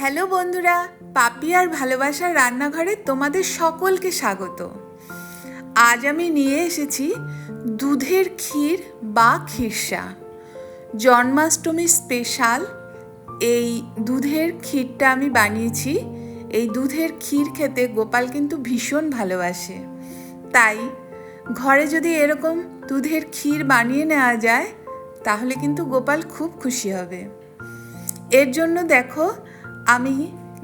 Hello বন্ধুরা পাপি আর ভালোবাসার রান্নাঘরে তোমাদের সকলকে স্বাগত। আজ আমি নিয়ে এসেছি দুধের ক্ষীর বা ক্ষীরসা। জন্মাষ্টমী স্পেশাল এই দুধের ক্ষীরটা আমি বানিয়েছি। এই দুধের ক্ষীর খেতে গোপাল কিন্তু ভীষণ ভালোবাসে। তাই ঘরে যদি এরকম দুধের ক্ষীর বানিয়ে নেওয়া যায়, তাহলে কিন্তু গোপাল খুব খুশি হবে। এর জন্য দেখো আমি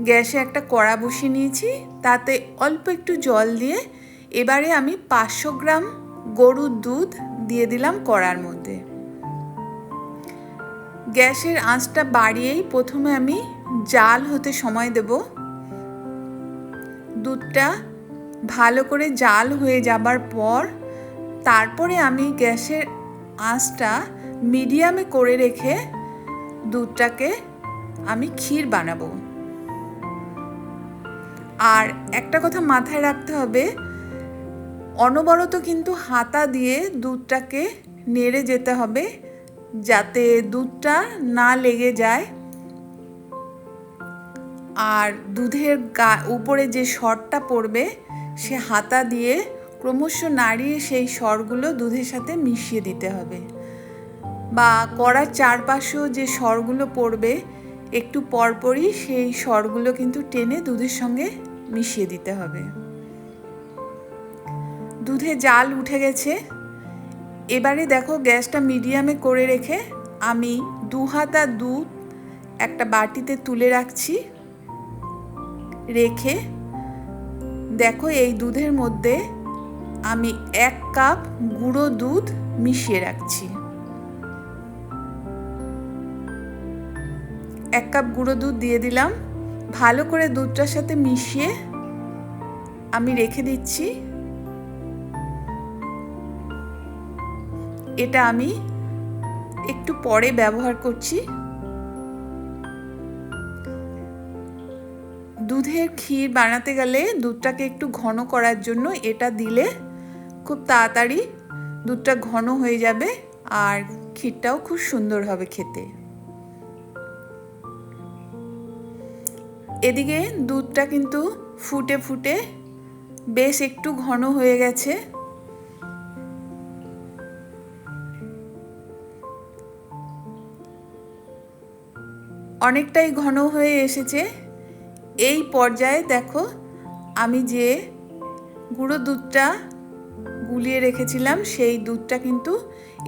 গ্যাসে একটা কড়া বসিয়ে নিয়েছি, তাতে অল্প একটু জল দিয়ে এবারে আমি পাঁচশো গ্রাম গরুর দুধ দিয়ে দিলাম কড়ার মধ্যে। গ্যাসের আঁচটা বাড়িয়েই প্রথমে আমি জাল হতে সময় দেব। দুধটা ভালো করে জাল হয়ে যাবার পর তারপরে আমি গ্যাসের আঁচটা মিডিয়ামে করে রেখে দুধটাকে আমি ক্ষীর বানাবো। আর একটা কথা মাথায় রাখতে হবে, অনবরত কিন্তু হাতা দিয়ে দুধটাকে নেড়ে যেতে হবে, যাতে দুধটা না লেগে যায়। আর দুধের গা, উপরে যে সরটা পড়বে, সে হাতা দিয়ে ক্রমশ নাড়িয়ে সেই সরগুলো দুধের সাথে মিশিয়ে দিতে হবে। বা কড়ার চারপাশেও যে সরগুলো পড়বে একটু পরপরই সেই সরগুলো কিন্তু টেনে দুধের সঙ্গে মিশিয়ে দিতে হবে। দুধে জাল উঠে গেছে। এবারে দেখো গ্যাসটা মিডিয়ামে করে রেখে আমি দু হাতা দুধ একটা বাটিতে তুলে রাখছি। রেখে দেখো এই দুধের মধ্যে আমি এক কাপ গুঁড়ো দুধ মিশিয়ে রাখছি। এক কাপ গুঁড়ো দুধ দিয়ে দিলাম। ভালো করে দুধটার সাথে মিশিয়ে আমি রেখে দিচ্ছি। এটা আমি একটু পরে ব্যবহার করছি। দুধের ক্ষীর বানাতে গেলে দুধটাকে একটু ঘন করার জন্য এটা দিলে খুব তাড়াতাড়ি দুধটা ঘন হয়ে যাবে আর ক্ষীরটাও খুব সুন্দর হবে খেতে। এদিকে দুধটা কিন্তু ফুটে ফুটে বেশ একটু ঘন হয়ে গেছে। অনেকটাই ঘন হয়ে এসেছে। এই পর্যায়ে দেখো আমি যে গুঁড়ো দুধটা গুলিয়ে রেখেছিলাম, সেই দুধটা কিন্তু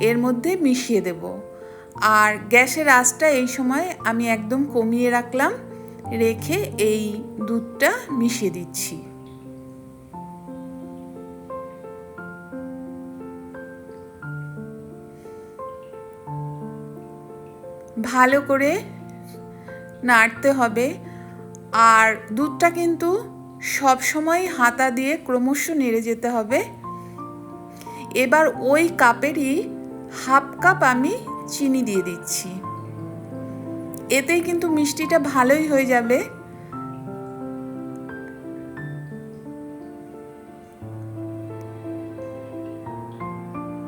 এর মধ্যে মিশিয়ে দেব। আর গ্যাসের আঁচটা এই সময় আমি একদম কমিয়ে রাখলাম। রেখে এই দুধটা মিশিয়ে দিচ্ছি। ভালো করে নাড়তে হবে। আর দুধটা কিন্তু সব সময় হাতা দিয়ে ক্রমশ নেড়ে যেতে হবে। এবার ওই কাপেরই হাফ কাপ আমি চিনি দিয়ে দিচ্ছি। এতেই কিন্তু মিষ্টিটা ভালোই হয়ে যাবে।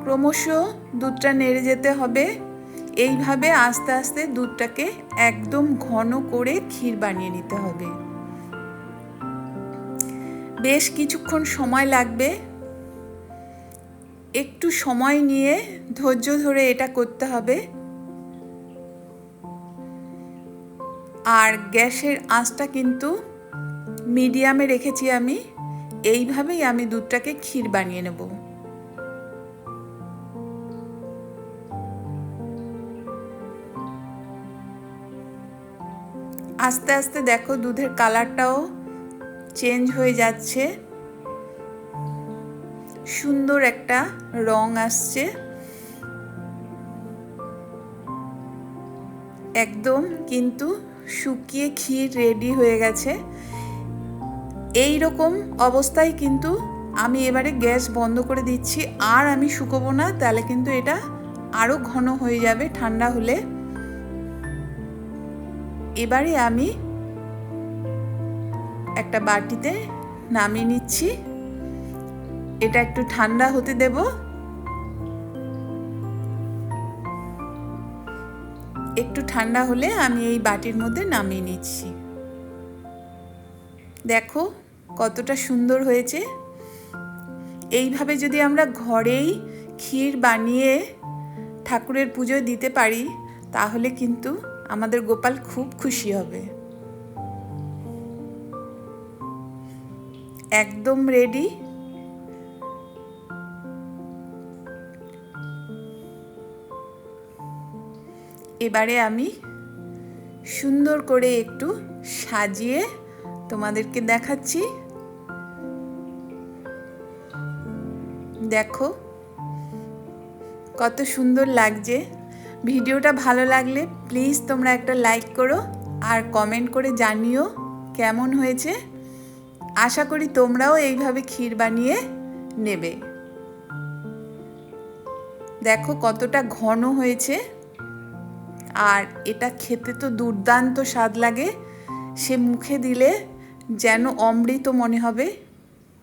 ক্রমশ দুধটা নেড়ে যেতে হবে। এইভাবে আস্তে আস্তে দুধটাকে একদম ঘন করে ক্ষীর বানিয়ে নিতে হবে। বেশ কিছুক্ষণ সময় লাগবে। একটু সময় নিয়ে ধৈর্য ধরে এটা করতে হবে। আর গ্যাসের আঁচটা কিন্তু মিডিয়ামে রেখেছি আমি, এইভাবেই আমি দুধটাকে ক্ষীর বানিয়ে নেব। আস্তে আস্তে দেখো দুধের কালারটাও চেঞ্জ হয়ে যাচ্ছে। সুন্দর একটা রং আসছে। একদম কিন্তু শুকিয়ে ক্ষীর রেডি হয়ে গেছে। এই রকম অবস্থায় কিন্তু আমি এবারে গ্যাস বন্ধ করে দিচ্ছি। আর আমি শুকোবো না, তাহলে কিন্তু এটা আরও ঘন হয়ে যাবে, ঠান্ডা হলে। এবারে আমি একটা বাটিতে নামিয়ে নিচ্ছি। এটা একটু ঠান্ডা হতে দেব। একটু ঠান্ডা হলে আমি এই বাটির মধ্যে নামিয়ে নিচ্ছি। দেখো কতটা সুন্দর হয়েছে। এইভাবে যদি আমরা ঘরেই ক্ষীর বানিয়ে ঠাকুরের পুজোয় দিতে পারি, তাহলে কিন্তু আমাদের গোপাল খুব খুশি হবে। একদম রেডি এবারে আমি সুন্দর করে একটু সাজিয়ে তোমাদেরকে দেখাচ্ছি। দেখো, কত সুন্দর লাগছে। ভিডিওটা ভালো লাগলে প্লিজ তোমরা একটা লাইক করো আর কমেন্ট করে জানিও কেমন হয়েছে। আশা করি তোমরাও এইভাবে ক্ষীর বানিয়ে নেবে। দেখো কতটা ঘন হয়েছে। আর এটা খেতে তো দুর্দান্ত স্বাদ লাগে। সে মুখে দিলে যেন অমৃত মনে হবে।